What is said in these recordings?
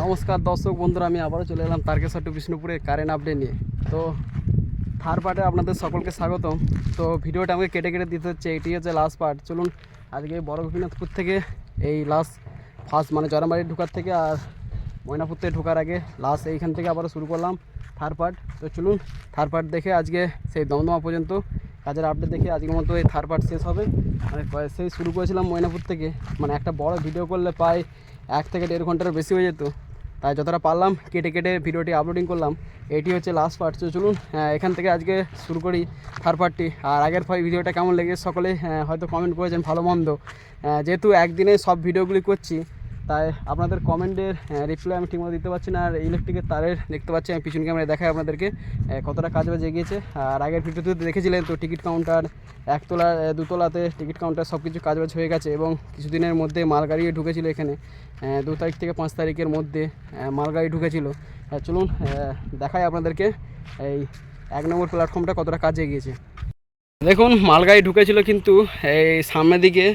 নমস্কার দর্শক বন্ধুরা, আমি আবারও চলে এলাম তারকেশ্বর টু বিষ্ণুপুরে কারেন্ট আপডেট নিয়ে। তো থার্ড পার্টে আপনাদের সকলকে স্বাগতম। তো ভিডিওটা আমাকে কেটে কেটে দিতে হচ্ছে, এটি হচ্ছে লাস্ট পার্ট চলুন, আজকে বড় গোপীনাথপুর থেকে এই লাস্ট ফার্স্ট মানে জয়রামবাড়ি ঢোকার থেকে আর ময়নাপুর থেকে ঢোকার আগে লাস্ট এইখান থেকে আবারও শুরু করলাম থার্ড পার্ট তো চলুন থার্ড পার্ট দেখে আজকে সেই দমদমা পর্যন্ত কাজের আপডেট দেখে আজকের মতো এই থার্ড পার্ট শেষ হবে। মানে সেই শুরু করেছিলাম ময়নাপুর থেকে। মানে একটা বড় ভিডিও করলে প্রায় এক থেকে দেড় ঘণ্টার বেশি হয়ে যেত। তাই যতটা পারলাম, কেটে কেটে ভিডিওটি আপলোডিং করলাম। এটি হচ্ছে লাস্ট পার্ট তো চলুন এখান থেকে আজকে শুরু করি থার্ড পার্টটি আর আগের পর ভিডিওটা কেমন লেগেছে সকলে হয়তো কমেন্ট করেছেন ভালো মন্দ। যেহেতু একদিনে সব ভিডিওগুলি করছি তাই আপনাদের কমেন্টের রিপ্লাই আমি ঠিকমতো দিতে পারছি না, আর ইলেকট্রিকের তারের দেখতে পাচ্ছি, আমি পিছন ক্যামেরায় দেখাই আপনাদেরকে কতটা কাজ বাজে গিয়েছে। আর আগের ভিডিওতে দেখেছিলেন তো টিকিট কাউন্টার একতলা দুতলাতে টিকিট কাউন্টার সব কিছু কাজবাজ হয়ে গেছে, এবং কিছুদিনের মধ্যে মালগাড়িও ঢুকেছিল এখানে দু তারিখ থেকে পাঁচ তারিখের মধ্যে মালগাড়ি ঢুকেছিল। চলুন দেখাই আপনাদেরকে, এই এক নম্বর প্ল্যাটফর্মটা কতটা কাজে গিয়েছে। দেখুন, মালগাড়ি ঢুকেছিল কিন্তু এই সামনের দিকে।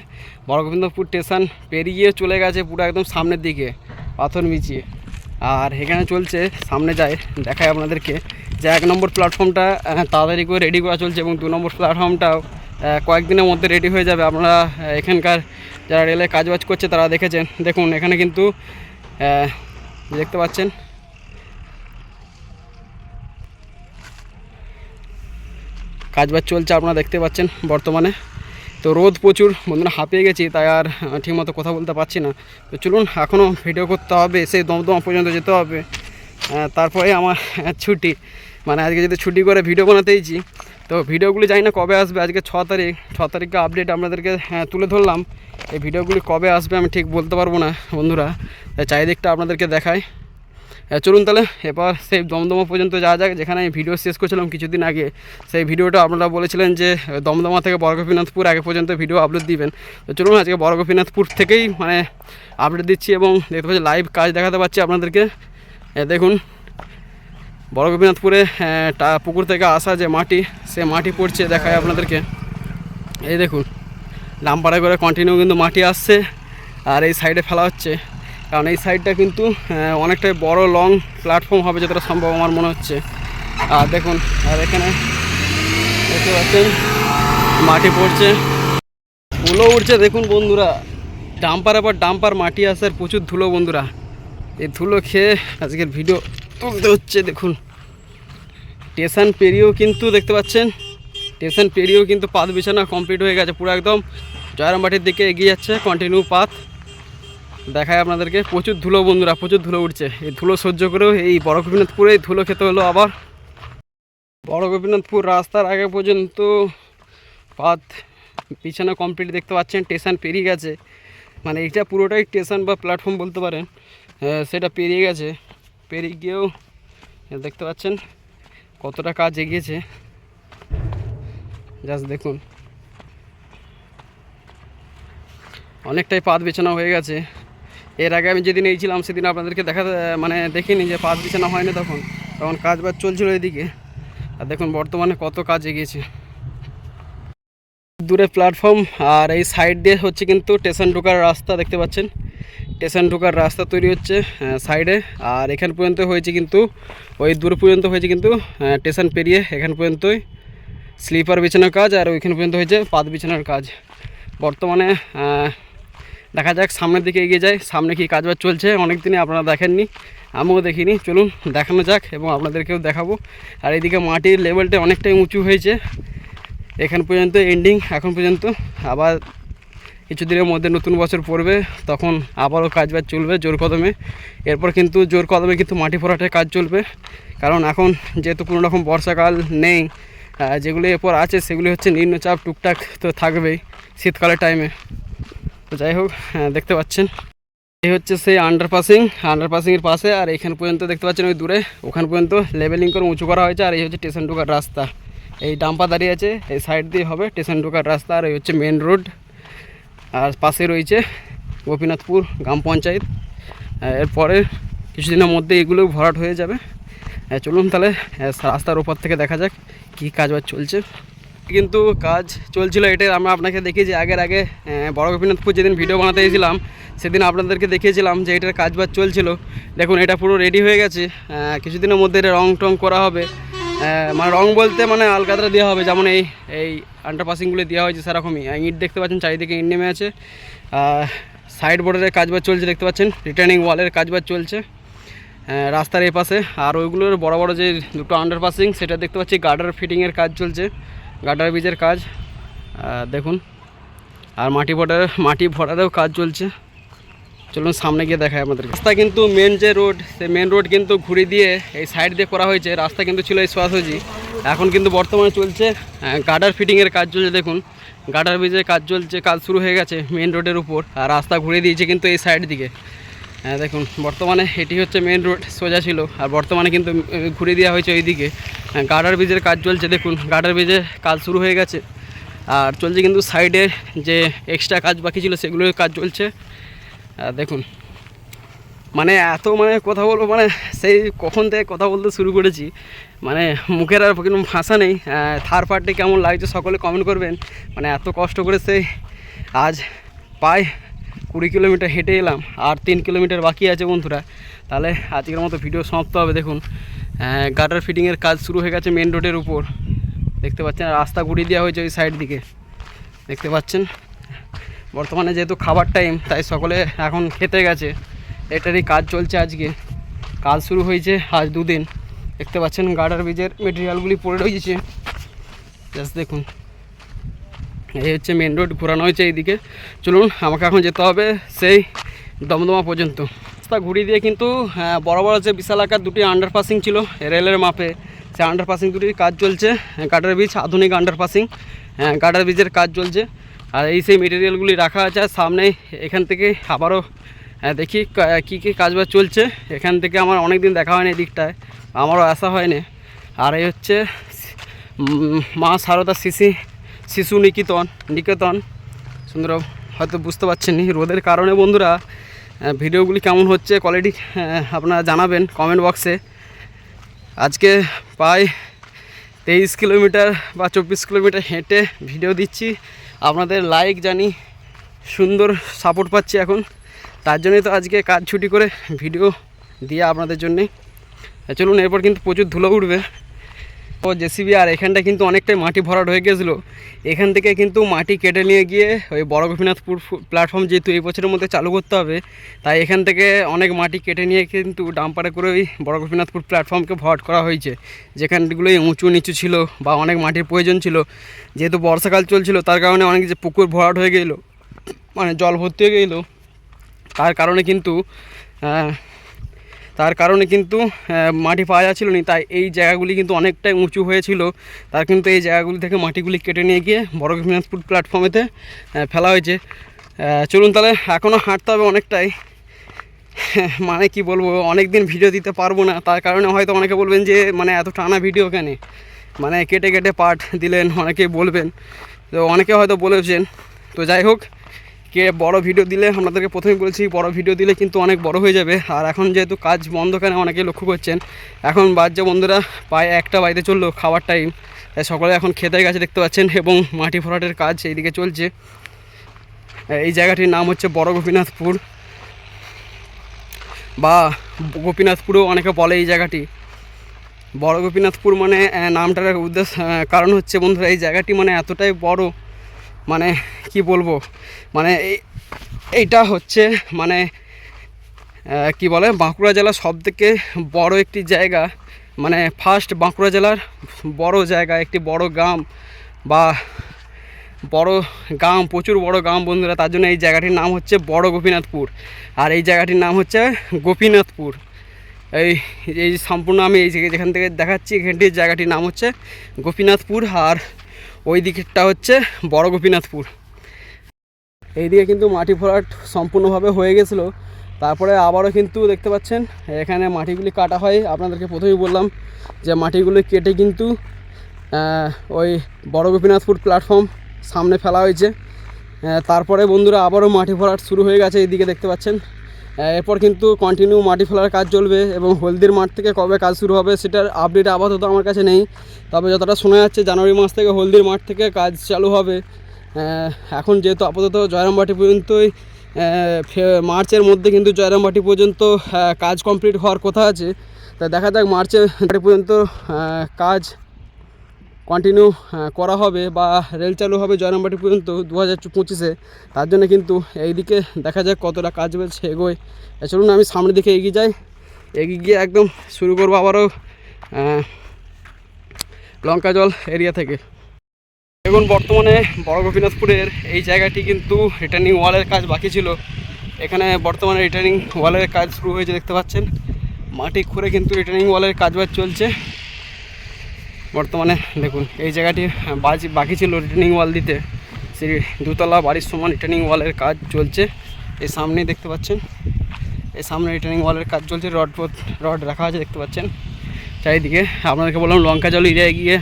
বড়গোবিন্দপুর স্টেশন পেরিয়ে চলে গেছে পুরো একদম সামনের দিকে, পাথর মিচিয়ে। আর এখানে চলছে, সামনে যায়, দেখায় আপনাদেরকে যে এক নম্বর প্ল্যাটফর্মটা তাড়াতাড়ি করে রেডি করা চলছে এবং দু নম্বর প্ল্যাটফর্মটাও কয়েকদিনের মধ্যে রেডি হয়ে যাবে। আপনারা এখানকার যারা রেলে কাজবাজ করছে তারা দেখেছেন। দেখুন, এখানে কিন্তু দেখতে পাচ্ছেন কাজবাজ চলছে আপনারা দেখতে পাচ্ছেন বর্তমানে। তো রোদ প্রচুর বন্ধুরা হাঁপিয়ে গেছি তাই আর ঠিকমতো কথা বলতে পারছি না। তো চলুন এখনও ভিডিও করতে হবে সেই দমদমা পর্যন্ত যেতে হবে। তারপরে আমার ছুটি। মানে আজকে যদি ছুটি করে ভিডিও বানাতেইছি তো ভিডিওগুলি জানি না কবে আসবে। আজকে ছ তারিখ ছ তারিখে আপডেট আপনাদেরকে আহ, তুলে ধরলাম। এই ভিডিওগুলি কবে আসবে আমি ঠিক বলতে পারব না বন্ধুরা। চারিদিকটা আপনাদেরকে দেখায় হ্যাঁ, চলুন তাহলে এবার সেই দমদমা পর্যন্ত যাওয়া যাক যেখানে আমি ভিডিও শেষ করছিলাম কিছুদিন আগে। সেই ভিডিওটা আপনারা বলেছিলেন যে দমদমা থেকে বড়গোপীনাথপুর আগে পর্যন্ত ভিডিও আপলোড দিবেন। তো চলুন আজকে বড়গোপীনাথপুর থেকেই মানে আপডেট দিচ্ছি এবং দেখতে পাচ্ছি লাইভ কাজ দেখাতে পাচ্ছি আপনাদেরকে। দেখুন বড়গোপীনাথপুরে আহ, টা পুকুর থেকে আসা যে মাটি সে মাটি পড়ছে দেখায় আপনাদেরকে। এই দেখুন ডাম্পারে করে কন্টিনিউ কিন্তু মাটি আসছে আর এই সাইডে ফেলা হচ্ছে। কারণ এই সাইডটা কিন্তু অনেকটাই বড় লং প্ল্যাটফর্ম হবে যতটা সম্ভব আমার মনে হচ্ছে। আর দেখুন, আর এখানে দেখতে পাচ্ছেন, মাটি পড়ছে। ধুলো উঠছে দেখুন বন্ধুরা। ডাম্পার আবার ডাম্পার, মাটি আসে আর প্রচুর ধুলো বন্ধুরা। এই ধুলো খেয়ে আজকের ভিডিও তুলতে হচ্ছে, দেখুন। স্টেশন পেরিয়েও কিন্তু দেখতে পাচ্ছেন স্টেশন পেরিয়েও কিন্তু পাত বিছানা কমপ্লিট হয়ে গেছে পুরো একদম। জয়রামবাটির দিকে এগিয়ে যাচ্ছে কন্টিনিউ পাথ দেখায় আপনাদেরকে, প্রচুর ধুলো বন্ধুরা, প্রচুর ধুলো উঠছে। এই ধুলো সহ্য করেও এই বড় গোপীনাথপুরে ধুলো খেতে হলো আবার। বড় গোপীনাথপুর রাস্তার আগে পর্যন্ত পাত পিছনে কমপ্লিট দেখতে পাচ্ছেন, স্টেশন পেরিয়ে গেছে। মানে এটা পুরোটাই স্টেশন বা প্ল্যাটফর্ম বলতে পারেন সেটা পেরিয়ে গেছে। পেরিয়ে গিয়েও দেখতে পাচ্ছেন কতটা কাজ এগিয়েছে। জাস্ট দেখুন। অনেকটাই পাত বিছানা হয়ে গেছে। এর আগে আমি যেদিন এইছিলাম, সেদিন আপনাদেরকে দেখা মানে দেখিনি যে পাত বিছানা হয়নি তখন। তখন কাজ বাজ চলছিল এদিকে। আর দেখুন, বর্তমানে কত কাজ এগিয়েছে। দূরে প্ল্যাটফর্ম আর এই সাইড দিয়ে হচ্ছে কিন্তু স্টেশন ঢোকার রাস্তা দেখতে পাচ্ছেন। স্টেশন ঢোকার রাস্তা তৈরি হচ্ছে সাইডে আর এখান পর্যন্ত হয়েছে কিন্তু, ওই দূর পর্যন্ত হয়েছে কিন্তু স্টেশন পেরিয়ে এখান পর্যন্তই স্লিপার বিছানোর কাজ, আর ওইখান পর্যন্ত হয়েছে পাত বিছানোর কাজ। বর্তমানে দেখা যাক সামনের দিকে এগিয়ে যায় সামনে কি কাজবাজ চলছে অনেক দিনে আপনারা দেখেননি, আমিও দেখিনি। চলুন, দেখানো যাক এবং আপনাদেরকেও দেখাবো। আর এদিকে মাটির লেভেলটা অনেকটাই উঁচু হয়েছে। এখান পর্যন্ত এন্ডিং এখন পর্যন্ত। আবার কিছুদিনের মধ্যে নতুন বছর পড়বে, তখন আবারও কাজ বাজ চলবে জোর কদমে। এরপর কিন্তু জোর কদমে কিন্তু মাটি ভরাটের কাজ চলবে। কারণ এখন যেহেতু কোনো রকম বর্ষাকাল নেই যেগুলি এরপর আছে, সেগুলি হচ্ছে নিম্নচাপ টুকটাক তো থাকবেই শীতকালের টাইমে তো যাই হোক আহ, দেখতে পাচ্ছেন। এই হচ্ছে সেই আন্ডারপাসিং আন্ডারপাসিংয়ের পাশে আর এখান পর্যন্ত দেখতে পাচ্ছেন ওই দূরে ওখান পর্যন্ত লেভেলিং করে উঁচু করা হয়েছে আর এই হচ্ছে স্টেশন ঢোকার রাস্তা। এই ডাম্পা দাঁড়িয়ে আছে এই সাইড দিয়ে হবে স্টেশন ঢোকার রাস্তা আর এই হচ্ছে মেন রোড আর পাশে রয়েছে গোপীনাথপুর গ্রাম পঞ্চায়েত। এরপরে কিছুদিনের মধ্যে এগুলো ভরাট হয়ে যাবে। চলুন তাহলে রাস্তার ওপর থেকে দেখা যাক কী কাজ বাজ চলছে। কিন্তু কাজ চলছিল এটা আমরা আপনাকে দেখিয়েছি আগের আগে বড় গোপীনাথপুর যেদিন ভিডিও বানাতে গেছিলাম সেদিন আপনাদেরকে দেখিয়েছিলাম যে এটার কাজ বাজ চলছিল। দেখুন, এটা পুরো রেডি হয়ে গেছে। কিছুদিনের মধ্যে এটা রং টং করা হবে। মানে রং বলতে মানে আলকাতরা দেওয়া হবে, যেমন এই এই আন্ডারপাসিংগুলো দেওয়া হয়েছে সেরকমই। ইট দেখতে পাচ্ছেন, চারিদিকে ইট নেমে আছে। সাইড বোর্ডের কাজ বাজ চলছে, দেখতে পাচ্ছেন রিটার্নিং ওয়ালের কাজ বাজ চলছে। রাস্তার এপাশে। আর ওইগুলোর বড় বড় যে দুটো আন্ডারপাসিং সেটা দেখতে পাচ্ছি গার্ডার ফিটিংয়ের কাজ চলছে। গার্ডার বীজের কাজ দেখুন। আর মাটি ভরার, মাটি ভরারেও কাজ চলছে। চলুন সামনে গিয়ে দেখায় আমাদের রাস্তা কিন্তু মেন যে রোড সেই মেন রোড কিন্তু ঘুরে দিয়ে এই সাইড দিয়ে করা হয়েছে। রাস্তা কিন্তু ছিল এই সোয়াসজি এখন কিন্তু বর্তমানে চলছে গার্ডার ফিটিংয়ের কাজ চলছে, দেখুন। গার্ডার ব্রিজের কাজ চলছে, কাজ শুরু হয়ে গেছে মেন রোডের উপর। আর রাস্তা ঘুরে দিয়েছে কিন্তু এই সাইড দিকে। হ্যাঁ দেখুন, বর্তমানে এটি হচ্ছে মেন রোড সোজা ছিল। আর বর্তমানে কিন্তু ঘুরে দেওয়া হয়েছে ওইদিকে। গার্ডার ব্রিজের কাজ চলছে, দেখুন গার্ডার ব্রিজের কাজ শুরু হয়ে গেছে। আর চলছে কিন্তু সাইডে যে এক্সট্রা কাজ বাকি ছিল, সেগুলোর কাজ চলছে। আর দেখুন মানে এত মানে কথা বলব মানে সেই কখন থেকে কথা বলতে শুরু করেছি। মানে মুখের আর কোনো ভাষা নেই। থার পার্টে কেমন লাগছে, সকলে কমেন্ট করবেন। মানে এত কষ্ট করে সেই আজ প্রায় কুড়ি কিলোমিটার হেঁটে এলাম, আর তিন কিলোমিটার বাকি আছে বন্ধুরা। তাহলে আজকের মতো ভিডিও সমাপ্ত হবে, দেখুন। গাটার ফিটিংয়ের কাজ শুরু হয়ে গেছে মেন রোডের উপর। দেখতে পাচ্ছেন, রাস্তা ঘুরিয়ে দেওয়া হয়েছে ওই সাইড দিকে। দেখতে পাচ্ছেন? বর্তমানে যেহেতু খাবার টাইম তাই সকলে এখন খেতে গেছে। এটারই কাজ চলছে আজকে। কাজ শুরু হয়েছে আজ দুদিন। দেখতে পাচ্ছেন গার্ডার ব্রিজের মেটেরিয়ালগুলি পড়ে রয়েছে। জাস্ট দেখুন। এই হচ্ছে মেন রোড ঘোরানো হয়েছে এইদিকে। চলুন, আমাকে এখন যেতে হবে সেই দমদমা পর্যন্ত। রাস্তা ঘুরিয়ে দিয়ে কিন্তু বড় বড় যে বিশাল আকার দুটি আন্ডারপাসিং ছিল রেলের মাপে। সেই আন্ডারপাসিং দুটির কাজ চলছে গার্ডার ব্রিজ আধুনিক আন্ডারপাসিং গার্ডার ব্রিজের কাজ চলছে। আর এই সেই মেটেরিয়ালগুলি রাখা আছে, আর সামনে এখান থেকে আবারও দেখি, কা- কী কী কাজ বাজ চলছে। এখান থেকে আমার অনেক দিন দেখা হয়নি দিকটায় আমারও আসা হয়নি। আর এই হচ্ছে মা সারদা শিশি শিশু নিকেতন নিকেতন। সুন্দর হয়তো বুঝতে পারছেন নি রোদের কারণে বন্ধুরা ভিডিওগুলি কেমন হচ্ছে কোয়ালিটি আপনারা জানাবেন কমেন্ট বক্সে আজকে প্রায় তেইশ কিলোমিটার বা চব্বিশ কিলোমিটার হেঁটে ভিডিও দিচ্ছি। আপনাদের লাইক জানি, সুন্দর সাপোর্ট পাচ্ছি এখন। তার জন্যই তো আজকে কাজ ছুটি করে ভিডিও দিয়ে আপনাদের জন্যে। চলুন, এরপর কিন্তু প্রচুর ধুলো উঠবে। জেসিবি আর এখানটা কিন্তু অনেকটাই মাটি ভরাট হয়ে গেছিল। এখান থেকে কিন্তু মাটি কেটে নিয়ে গিয়ে ওই বড় গোপীনাথপুর প্ল্যাটফর্ম যেহেতু এই বছরের মধ্যে চালু করতে হবে, তাই এখান থেকে অনেক মাটি কেটে নিয়ে কিন্তু ডাম্পারে করে ওই বড় গোপীনাথপুর প্ল্যাটফর্মকে ভরাট করা হয়েছে। যেখানগুলো উঁচু নিচু ছিল বা অনেক মাটির প্রয়োজন ছিল, যেহেতু বর্ষাকাল চলছিল, তার কারণে অনেক যে পুকুর ভরাট হয়ে গেলো মানে জল ভর্তি হয়ে গেলো, তার কারণে কিন্তু তার কারণে কিন্তু মাটি পাওয়া যাচ্ছিল না। তাই এই জায়গাগুলি কিন্তু অনেকটাই উঁচু হয়েছিল। তার কিন্তু এই জায়গাগুলি থেকে মাটিগুলি কেটে নিয়ে গিয়ে বড় গোপীনাথপুর প্ল্যাটফর্মেতে ফেলা হয়েছে। চলুন তাহলে এখনও হাঁটতে হবে অনেকটাই। মানে কি বলব অনেক দিন ভিডিও দিতে পারব না। তার কারণে হয়তো অনেকে বলবেন যে মানে এত টানা ভিডিও কেন? মানে কেটে কেটে পার্ট দিলেন, অনেকে বলবেন। তো অনেকে হয়তো বলেছেন। তো যাই হোক কে বড় ভিডিও দিলে আপনাদেরকে প্রথমেই বলছি, বড় ভিডিও দিলে কিন্তু অনেক বড় হয়ে যাবে। আর এখন যেহেতু কাজ বন্ধ কেন অনেকে লক্ষ্য করছেন, এখন বাজছে বন্ধুরা প্রায় একটা বাড়িতে চলল খাবার টাইম সকলে এখন খেতে গেছে দেখতে পাচ্ছেন এবং মাটি ভরাটের কাজ এইদিকে চলছে। এই জায়গাটির নাম হচ্ছে বড় গোপীনাথপুর। বা গোপীনাথপুরও অনেকে বলে এই জায়গাটি। বড় গোপীনাথপুর মানে নামটার উদ্দেশ্য কারণ হচ্ছে বন্ধুরা এই জায়গাটি মানে এতটাই বড় মানে কি বলব? মানে এই এইটা হচ্ছে মানে কি বলে? বাঁকুড়া জেলার সব থেকে বড় একটি জায়গা। মানে ফার্স্ট বাঁকুড়া জেলার বড় জায়গা, একটি বড় গ্রাম বা বড় গ্রাম, প্রচুর বড় গ্রাম বন্ধুরা, তার জন্য এই জায়গাটির নাম হচ্ছে বড় গোপীনাথপুর। আর এই জায়গাটির নাম হচ্ছে গোপীনাথপুর। এই এই সম্পূর্ণ আমি এই যেখান থেকে দেখাচ্ছি, এখানটির জায়গাটির নাম হচ্ছে গোপীনাথপুর। আর ওই দিকেরটা হচ্ছে বড় গোপীনাথপুর। এইদিকে কিন্তু মাটি ভরাট সম্পূর্ণভাবে হয়ে গেছিল। তারপরে আবারও কিন্তু দেখতে পাচ্ছেন, এখানে মাটিগুলি কাটা হয়। আপনাদেরকে প্রথমেই বললাম যে মাটিগুলি কেটে কিন্তু ওই বড় গোপীনাথপুর প্ল্যাটফর্ম সামনে ফেলা হয়েছে। তারপরে বন্ধুরা আবারও মাটি ভরাট শুরু হয়ে গেছে। এইদিকে দেখতে পাচ্ছেন এরপর কিন্তু কন্টিনিউ মাটি ফেলার কাজ চলবে এবং হলদির মাঠ থেকে কবে কাজ শুরু হবে সেটার আপডেট আপাতত আমার কাছে নেই। তবে যতটা শোনা যাচ্ছে, জানুয়ারি মাস থেকে হলদির মাঠ থেকে কাজ চালু হবে। এখন যেহেতু আপাতত জয়রামবাটি পর্যন্তই মার্চের মধ্যে কিন্তু জয়রামবাটি পর্যন্ত কাজ কমপ্লিট হওয়ার কথা আছে। তা দেখা যাক মার্চের পর্যন্ত কাজ কন্টিনিউ করা হবে বা রেল চালু হবে জয়রামবাটি পর্যন্ত দু হাজার পঁচিশে। তার জন্য কিন্তু এইদিকে দেখা যাক কতটা কাজ হয়েছে এগোয়। চলুন আমি সামনের দিকে এগিয়ে যাই। এগিয়ে গিয়ে একদম শুরু করব আবারও লঙ্কা জল এরিয়া থেকে। এখন বর্তমানে বড় গোপীনাথপুরের এই জায়গাটি কিন্তু রিটার্নিং ওয়ালের কাজ বাকি ছিল। এখানে বর্তমানে রিটার্নিং ওয়ালের কাজ শুরু হয়েছে, দেখতে পাচ্ছেন। মাটি খুঁড়ে কিন্তু রিটার্নিং ওয়ালের কাজ বাজ চলছে। বর্তমানে দেখুন, এই জায়গাটি, বাজি, বাকি ছিল রিটার্নিং ওয়াল দিতে। সেই দুতলা বাড়ির সমান রিটার্নিং ওয়ালের কাজ চলছে। এই সামনেই দেখতে পাচ্ছেন, এই সামনে রিটার্নিং ওয়ালের কাজ চলছে, রড রড রাখা আছে, দেখতে পাচ্ছেন। চারিদিকে আপনাদেরকে বললাম, লঙ্কা জল এরিয়ায় গিয়ে,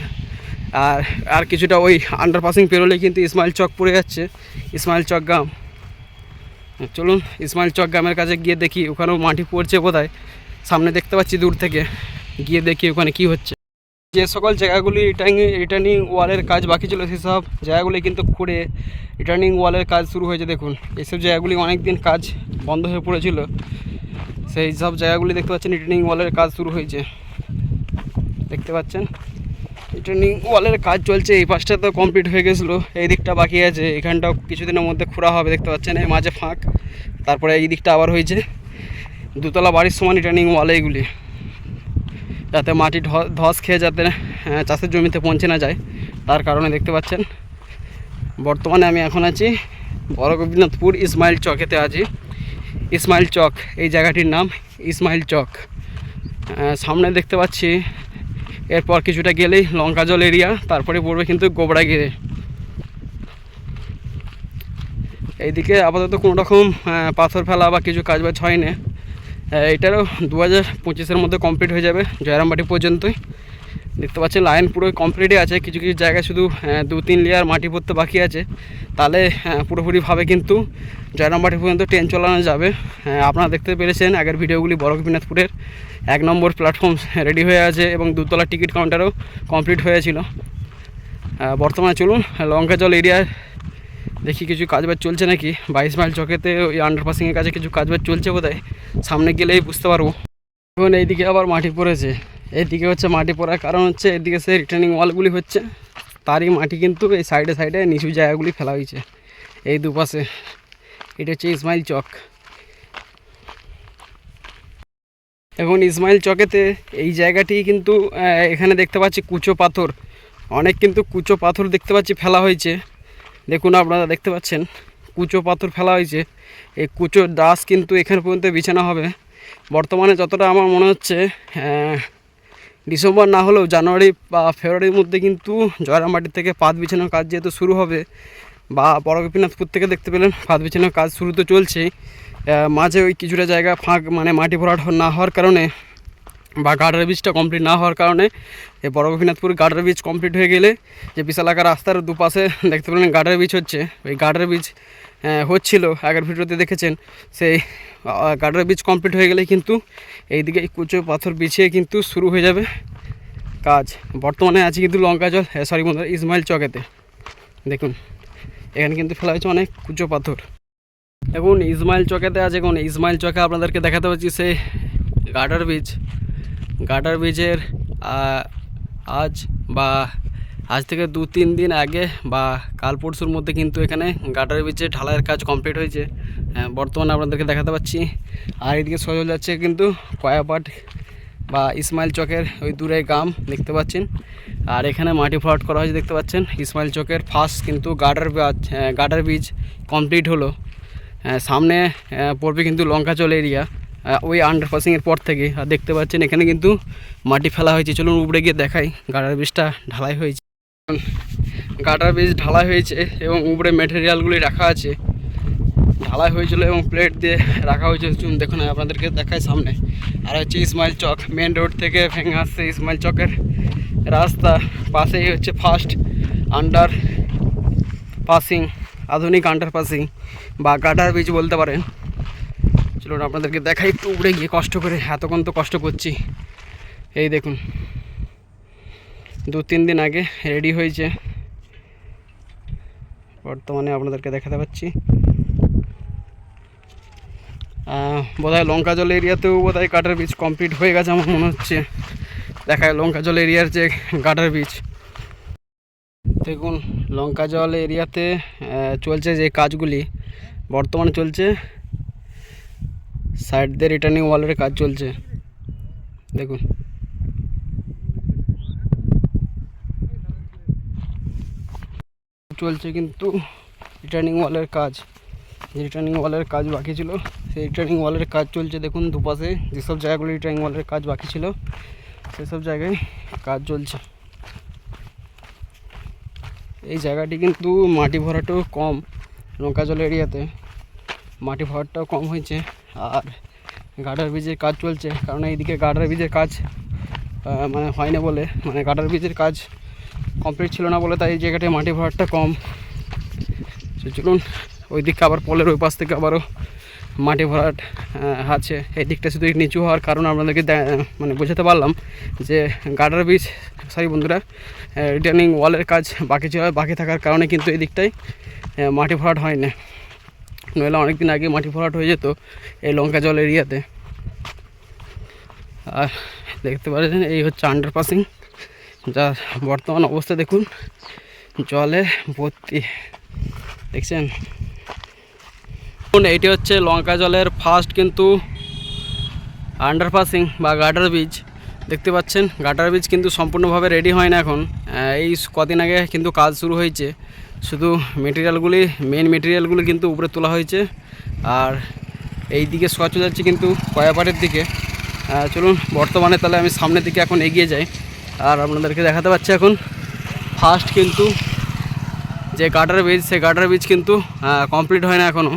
আর আর কিছুটা ওই আন্ডারপাসিং পেরোলে কিন্তু ইসমাইল চক পড়ে যাচ্ছে, ইসমাইল চক গ্রাম। চলুন, ইসমাইল চক গ্রামের কাছে গিয়ে দেখি, ওখানেও মাটি পড়ছে বোধহয় সামনে দেখতে পাচ্ছি দূর থেকে, গিয়ে দেখি ওখানে কি হচ্ছে। যে সকল জায়গাগুলি রিটার্নিং রিটার্নিং ওয়ালের কাজ বাকি ছিল সেসব জায়গাগুলি কিন্তু খুঁড়ে রিটার্নিং ওয়ালের কাজ শুরু হয়েছে দেখুন। এইসব জায়গাগুলি অনেক দিন কাজ বন্ধ হয়ে পড়েছিল। সেই সব জায়গাগুলি দেখতে পাচ্ছেন রিটার্নিং ওয়ালের কাজ শুরু হয়েছে। দেখতে পাচ্ছেন? রিটার্নিং ওয়ালের কাজ চলছে, এই পাশটা তো কমপ্লিট হয়ে গেছিল, এই দিকটা বাকি আছে, এখানটাও কিছুদিনের মধ্যে খোঁড়া হবে, দেখতে পাচ্ছেন? এই মাঝে ফাঁক, তারপরে এই দিকটা আবার হয়েছে। দুতলা বাড়ির সমান রিটার্নিং ওয়াল এইগুলি যাতে মাটি ধস খেয়ে যাতে চাষের জমিতে পৌঁছে না যায়, তার কারণে দেখতে পাচ্ছেন। বর্তমানে আমি এখন আছি বড় গোপীনাথপুর ইসমাইল চকেতে আছি। ইসমাইল চক, এই জায়গাটির নাম ইসমাইল চক। সামনে দেখতে পাচ্ছি, এরপর কিছুটা গেলেই লঙ্কা জল এরিয়া, তারপরে পড়বে কিন্তু গোবরাগিরে। এইদিকে আপাতত কোনো রকম পাথর ফেলা বা কিছু কাজ বাজ হয় না এটারও দু হাজার পঁচিশের মধ্যে কমপ্লিট হয়ে যাবে, জয়রামবাটি পর্যন্তই। দেখতে পাচ্ছেন লাইন পুরো কমপ্লিটই আছে, কিছু কিছু জায়গায় শুধু দু, তিন লেয়ার মাটি পড়তে বাকি আছে। তাহলে পুরোপুরিভাবে কিন্তু জয়রামবাটি পর্যন্ত ট্রেন চালানো যাবে। আপনারা দেখতে পেরেছেন, আগের ভিডিওগুলি বড় গোপীনাথপুরের এক নম্বর প্ল্যাটফর্ম রেডি হয়ে আছে এবং দুতলা টিকিট কাউন্টারও কমপ্লিট হয়েছিল। বর্তমানে চলুন লঙ্কা জল এরিয়ায় দেখি কিছু কাজবাজ চলছে নাকি? বাইশ মাইল চকেতে ওই আন্ডারপাসিংয়ের কাছে কিছু কাজবাজ চলছে বোধহয়। সামনে গেলেই বুঝতে পারব। এখন এইদিকে আবার মাটি পড়েছে। এইদিকে হচ্ছে মাটি পড়ার কারণ হচ্ছে এদিকে সে রিটার্নিং ওয়ালগুলি হচ্ছে। তারই মাটি কিন্তু এই সাইডে সাইডে নিচু জায়গাগুলি ফেলা হয়েছে। এই দুপাশে। এটা হচ্ছে ইসমাইল চক। এখন ইসমাইল চকেতে এই জায়গাটি কিন্তু এখানে দেখতে পাচ্ছি কুচো পাথর। অনেক কিন্তু কুচো পাথর দেখতে পাচ্ছি ফেলা হয়েছে। দেখুন আপনারা দেখতে পাচ্ছেন, কুচো পাথর ফেলা হয়েছে। এই কুচো দাস কিন্তু এখানে পর্যন্ত বিছানা হবে। বর্তমানে যতটা আমার মনে হচ্ছে ডিসেম্বর না হলেও জানুয়ারি বা ফেব্রুয়ারির মধ্যে কিন্তু জয়রামবাটি থেকে পাত বিছানোর কাজ যেহেতু শুরু হবে, বা বড় গোপীনাথপুর থেকে দেখতে পেলেন পাত বিছানোর কাজ শুরু তো চলছেই। মাঝে ওই কিছুটা জায়গা ফাঁক মানে মাটি ভরাট না হওয়ার কারণে বা গার্ডার ব্রিজটা কমপ্লিট না হওয়ার কারণে এই বড় গোপীনাথপুর গার্ডার ব্রিজ কমপ্লিট হয়ে গেলে যে বিশালাকার রাস্তার দুপাশে দেখতে পেলেন গার্ডার ব্রিজ হচ্ছে। ওই গার্ডার ব্রিজ হচ্ছিল, আগের ভিডিওতে দেখেছেন। সেই গার্ডার ব্রিজ কমপ্লিট হয়ে গেলে কিন্তু এইদিকে এই কুচো পাথর বিছিয়ে কিন্তু শুরু হয়ে যাবে কাজ। বর্তমানে আছে কিন্তু লঙ্কা জল সরি বন্ধুরা, ইসমাইল চকেতে। দেখুন, এখানে কিন্তু ফেলা হয়েছে অনেক কুচো পাথর। এখন ইসমাইল চকেতে আছে। এখন ইসমাইল চকে আপনাদেরকে দেখাতে পাচ্ছি সেই গার্ডার ব্রিজ গার্ডার ব্রিজের আজ বা আজ থেকে দু তিন দিন আগে বা কাল পরশুর মধ্যে কিন্তু এখানে গার্ডার ব্রিজে ঢালাইয়ের কাজ কমপ্লিট হয়েছে। হ্যাঁ, বর্তমানে আপনাদেরকে দেখাতে পাচ্ছি। আর এদিকে সোজা যাচ্ছে কিন্তু কয়াপাট বা ইসমাইল চকের ওই দূরে গ্রাম দেখতে পাচ্ছেন। আর এখানে মাটি ফ্লট করা হয়েছে দেখতে পাচ্ছেন। ইসমাইল চকের ফার্স্ট কিন্তু গার্ডার গার্ডার ব্রিজ কমপ্লিট হলো। সামনে পড়বে কিন্তু লঙ্কাচল এরিয়া ওই আন্ডারপাসিংয়ের পর থেকে। আর দেখতে পাচ্ছেন, এখানে কিন্তু মাটি ফেলা হয়েছে। চলুন উপরে গিয়ে দেখাই। গার্ডার ব্রিজটা ঢালাই হয়েছে। গার্ডার ব্রিজ ঢালাই হয়েছে এবং উপরে ম্যাটেরিয়ালগুলি রাখা আছে। ঢালাই হয়েছিল এবং প্লেট দিয়ে রাখা হয়েছিল চুন দেখুন আপনাদেরকে দেখায় সামনে। আর হচ্ছে ইসমাইল চক। মেন রোড থেকে ভেঙে আসছে ইসমাইল চকের রাস্তা। পাশেই হচ্ছে ফার্স্ট আন্ডার পাসিং আধুনিক আন্ডার পাসিং বা গাটার ব্রিজ বলতে পারেন। চলুন আপনাদেরকে দেখাই, একটু উপরে গিয়ে কষ্ট করে, এতক্ষণ তো কষ্ট করছি। এই দেখুন, দু তিন দিন আগে রেডি হয়েছে। বর্তমানে আপনাদেরকে দেখাতে পাচ্ছি। বোধহয় লঙ্কা জল এরিয়াতেও বোধহয় কাটার বীজ কমপ্লিট হয়ে গেছে আমার মনে হচ্ছে। দেখায় লঙ্কা জল এরিয়ার যে কাটার বীজ। দেখুন, লঙ্কা জল এরিয়াতে চলছে যে কাজগুলি, বর্তমানে চলছে সাইড দিয়ে রিটার্নিং ওয়ালের কাজ চলছে। দেখুন। চলছে কিন্তু রিটার্নিং ওয়ালের কাজ। যে রিটার্নিং ওয়ালের কাজ বাকি ছিল, সেই রিটার্নিং ওয়ালের কাজ চলছে। দেখুন, দুপাশে যেসব জায়গাগুলো রিটার্নিং ওয়ালের কাজ বাকি ছিল, সেসব জায়গায় কাজ চলছে। এই জায়গাটি কিন্তু মাটি ভরাটাও কম, নৌকা জল এরিয়াতে। মাটি ভরাটাও কম হয়েছে। আর গাডার বীজের কাজ চলছে কারণ এইদিকে গাডার বীজের কাজ মানে হয় না বলে মানে গাডার বীজের কাজ কমপ্লিট ছিল না বলে তাই এই জায়গাটায় মাটি ভরাটটা কম। চলুন ওই দিককে আবার পলের ওই পাশ থেকে আবারও মাটি ভরাট আছে। এই দিকটা শুধু নিচু হওয়ার কারণ আপনাদেরকে মানে বোঝাতে পারলাম যে গাডার বীজ সরি বন্ধুরা রিটার্নিং ওয়ালের কাজ বাকি ছিল বাকি থাকার কারণে কিন্তু এই দিকটায় আহ, মাটি ভরাট হয় না নইলে অনেক দিন আগে মাটি ভরাট হয়ে যেত এই লঙ্কা জল এরিয়াতে। আর দেখতে পাচ্ছেন, এই হচ্ছে আন্ডারপাসিং যা বর্তমান অবস্থা দেখুন, জলে ভর্তি। দেখছেন? এইটি হচ্ছে লঙ্কা জলের ফার্স্ট কিন্তু আন্ডারপাসিং বা গার্ডার ব্রিজ দেখতে পাচ্ছেন গার্ডার ব্রিজ কিন্তু সম্পূর্ণভাবে রেডি হয় না এখন। এই কদিন আগে কিন্তু কাজ শুরু হয়েছে। শুধু মেটেরিয়ালগুলি মেন মেটেরিয়ালগুলি কিন্তু উপরে তোলা হয়েছে। আর এই দিকে সোয়া চলে যাচ্ছে কিন্তু কয়াপাড়ের দিকে। চলুন বর্তমানে তাহলে আমি সামনের দিকে এখন এগিয়ে যাই। আর আপনাদেরকে দেখাতে পাচ্ছি এখন ফার্স্ট কিন্তু যে গার্ডার ব্রিজ সেই গার্ডার ব্রিজ কিন্তু কমপ্লিট হয় না এখনও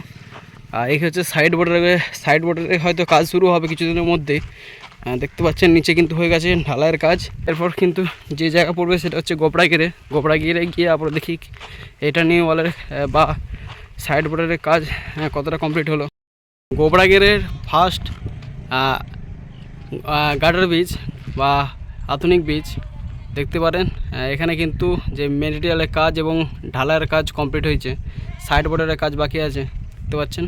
এই হচ্ছে সাইড বোর্ডের সাইড বোর্ডারে হয়তো কাজ শুরু হবে কিছুদিনের মধ্যে আহ, দেখতে পাচ্ছেন, নিচে কিন্তু হয়ে গেছে ঢালাইয়ের কাজ। এরপর কিন্তু যে জায়গা পড়বে সেটা হচ্ছে গোপড়া গিরে গোপড়া গিরে গিয়ে আবার দেখি এটা নিয়ে ওয়ালের বা সাইড বোর্ডের কাজ কতটা কমপ্লিট হলো। গোবরা ফার্স্ট গার্ডার বীজ বা আধুনিক বীজ দেখতে পারেন। এখানে কিন্তু যে মেটেরিয়ালের কাজ এবং ঢালাইয়ের কাজ কমপ্লিট হয়েছে। সাইড বোর্ডের কাজ বাকি আছে, দেখতে পাচ্ছেন।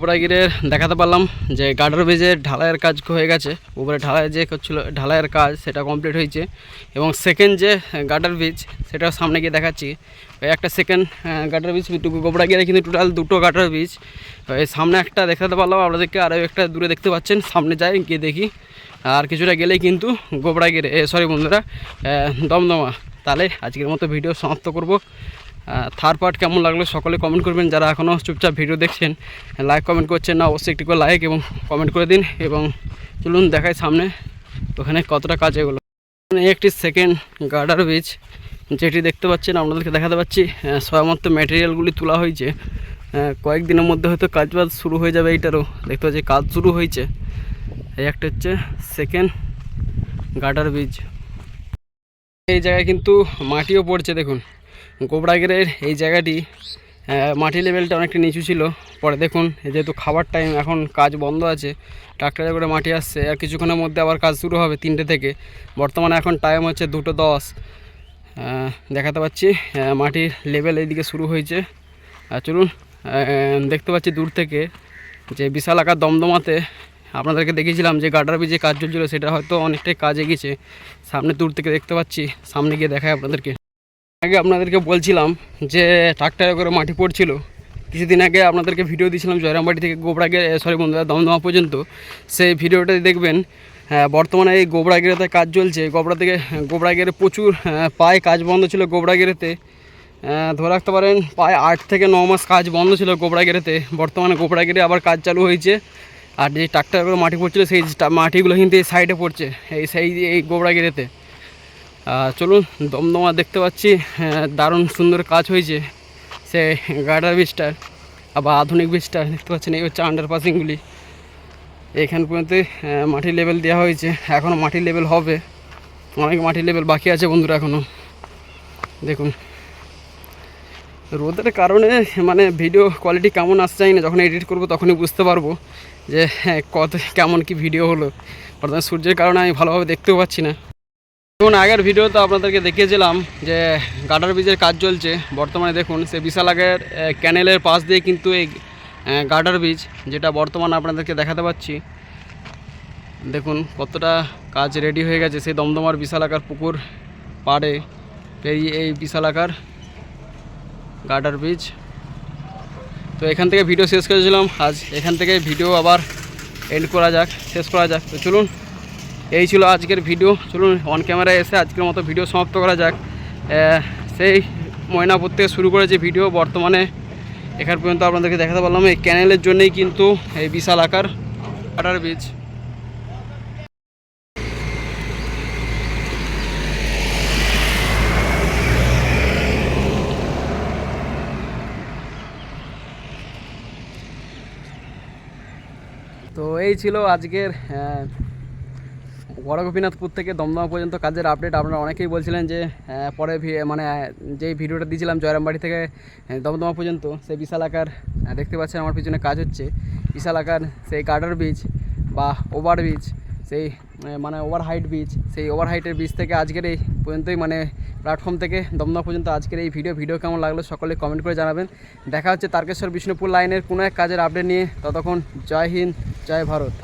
কোবরাগিরের দেখাতে পারলাম যে গার্ডার বেজের ঢালাইয়ের কাজ হয়ে গেছে। উপরে ঢালাই যে করছিল, ঢালাইয়ের কাজ সেটা কমপ্লিট হয়েছে এবং সেকেন্ড যে গার্ডার ব্রিজ সেটাও সামনে গিয়ে দেখাচ্ছি। ওই একটা সেকেন্ড গার্ডার বীজ গোবরাগিরে কিন্তু টোটাল দুটো গার্ডার ব্রিজ। এই সামনে একটা দেখাতে পারলাম, আপনাদেরকে আরও একটা দূরে দেখতে পাচ্ছেন। সামনে যাই, গিয়ে দেখি। আর কিছুটা গেলেই কিন্তু গোবরাগিরে সরি বন্ধুরা দমদমা। তাহলে আজকের মতো ভিডিও সমাপ্ত করব। থার্ড পার্ট কেমন লাগল সকলে কমেন্ট করবেন। যারা এখনও চুপচাপ ভিডিও দেখছেন লাইক কমেন্ট করছেন না, অবশ্যই একটু করে লাইক এবং কমেন্ট করে দিন এবং চলুন দেখাই সামনে ওখানে কতটা কাজ এগুলো। একটি সেকেন্ড গার্ডার বীজ যেটি দেখতে পাচ্ছেন, আপনাদেরকে দেখাতে পাচ্ছি। সমস্ত ম্যাটেরিয়ালগুলি তোলা হয়েছে। কয়েকদিনের মধ্যে হয়তো কাজ বাজ শুরু হয়ে যাবে এইটারও। দেখতে পাচ্ছি, কাজ শুরু হয়েছে। এই একটা হচ্ছে সেকেন্ড গার্ডার বীজ এই জায়গায় কিন্তু মাটিও পড়ছে, দেখুন। গোবরাগের এই জায়গাটি মাটি লেভেলটা অনেকটা নিচু ছিল। পরে দেখুন যেহেতু খাবার টাইম এখন কাজ বন্ধ আছে। ট্রাক্টরে করে মাটি আসছে। আর কিছুক্ষণের মধ্যে আবার কাজ শুরু হবে তিনটে থেকে। বর্তমানে এখন টাইম হচ্ছে দুটো দশ। দেখাতে পাচ্ছি মাটির লেভেল এইদিকে শুরু হয়েছে। আর চলুন দেখতে পাচ্ছি দূর থেকে যে বিশাল আকার দমদমাতে আপনাদেরকে দেখিয়েছিলাম যে গাডার বীজে কাজ চলছিল, সেটা হয়তো অনেকটাই কাজ এগিয়েছে। সামনে দূর থেকে দেখতে পাচ্ছি, সামনে গিয়ে দেখায় আপনাদেরকে। আগে আপনাদেরকে বলছিলাম যে ট্রাক্টরে করে মাটি পড়ছিল। কিছুদিন আগে আপনাদেরকে ভিডিও দিয়েছিলাম জয়রামবাড়ি থেকে গোবরাগে সরি বন্ধুরা, দমদমা পর্যন্ত। সেই ভিডিওটা দেখবেন বর্তমানে এই গোবরাগেরেতে কাজ চলছে। গোবরা থেকে গোবরাগেরে প্রচুর পায়ে কাজ বন্ধ ছিল গোবরাগেরেতে। ধরে রাখতে পারেন প্রায় আট থেকে ন মাস কাজ বন্ধ ছিল গোবরাগেরেতে। বর্তমানে গোবরাগেরে আবার কাজ চালু হয়েছে। আর যে ট্রাক্টর করে মাটি পড়ছিল, সেই মাটিগুলো কিন্তু এই সাইডে পড়ছে, এই সেই, এই গোবরাগেরেতে। চলুন দমদমা দেখতে পাচ্ছি দারুণ সুন্দর কাজ হয়েছে সে গার্ডার বীজটার আবার আধুনিক বীজটা দেখতে পাচ্ছেন এই হচ্ছে আন্ডারপাসিংগুলি এখান পর্যন্ত মাটির লেভেল দেওয়া হয়েছে এখনও মাটির লেভেল হবে। অনেক মাটির লেভেল বাকি আছে বন্ধুরা এখনও দেখুন রোদের কারণে মানে ভিডিও কোয়ালিটি কেমন আসছে জানি না যখন এডিট করব তখনই বুঝতে পারব যে হ্যাঁ, কত কেমন কি ভিডিও হলো। বর্তমানে সূর্যের কারণে আমি ভালোভাবে দেখতেও পাচ্ছি না। দেখুন, আগের ভিডিওতে আপনাদেরকে দেখিয়েছিলাম যে গাডার ব্রিজের কাজ চলছে। বর্তমানে দেখুন, সে বিশাল আগের ক্যানেলের পাশ দিয়ে কিন্তু এই গাডার ব্রিজ, যেটা বর্তমানে আপনাদেরকে দেখাতে পাচ্ছি। দেখুন, কতটা কাজ রেডি হয়ে গেছে। সেই দমদমার বিশাল আকার পুকুর পাড়ে পেরিয়ে এই বিশাল আকার গার্ডার ব্রিজ। তো এখান থেকে ভিডিও শেষ করেছিলাম। আজ এখান থেকে ভিডিও আবার এন্ড করা যাক, শেষ করা যাক। তো চলুন এই ছিল আজকের ভিডিও। চলুন অন ক্যামেরায় এসে আজকের মতো ভিডিও সমাপ্ত করা যাক। সেই ময়নাপুর থেকে শুরু করে যে ভিডিও বর্তমানে, এখান পর্যন্ত আপনাদেরকে দেখাতে পারলাম। এই ক্যানেলের জন্যই কিন্তু এই বিশাল আকার গার্ডার বীজ। তো এই ছিল আজকের গোপীনাথপুর থেকে দমদমা পর্যন্ত কাজের আপডেট আপনারা অনেকেই বলছিলেন যে পরে মানে যেই ভিডিওটা দিয়েছিলাম জয়রামবাড়ি থেকে দমদমা পর্যন্ত, সেই বিশাল আকার দেখতে পাচ্ছেন আমার পিছনে কাজ হচ্ছে। বিশাল আকার, সেই গার্ডার ব্রিজ বা ওভার ব্রিজ সেই মানে ওভার হাইট ব্রিজ সেই ওভার হাইটের ব্রিজ থেকে আজকের এই পর্যন্তই মানে প্ল্যাটফর্ম থেকে দমদমা পর্যন্ত আজকের এই ভিডিও ভিডিও কেমন লাগল সকলে কমেন্ট করে জানাবেন। দেখা হচ্ছে তারকেশ্বর বিষ্ণুপুর লাইনের কোনো এক কাজের আপডেট নিয়ে, ততক্ষণ জয় হিন্দ, জয় ভারত।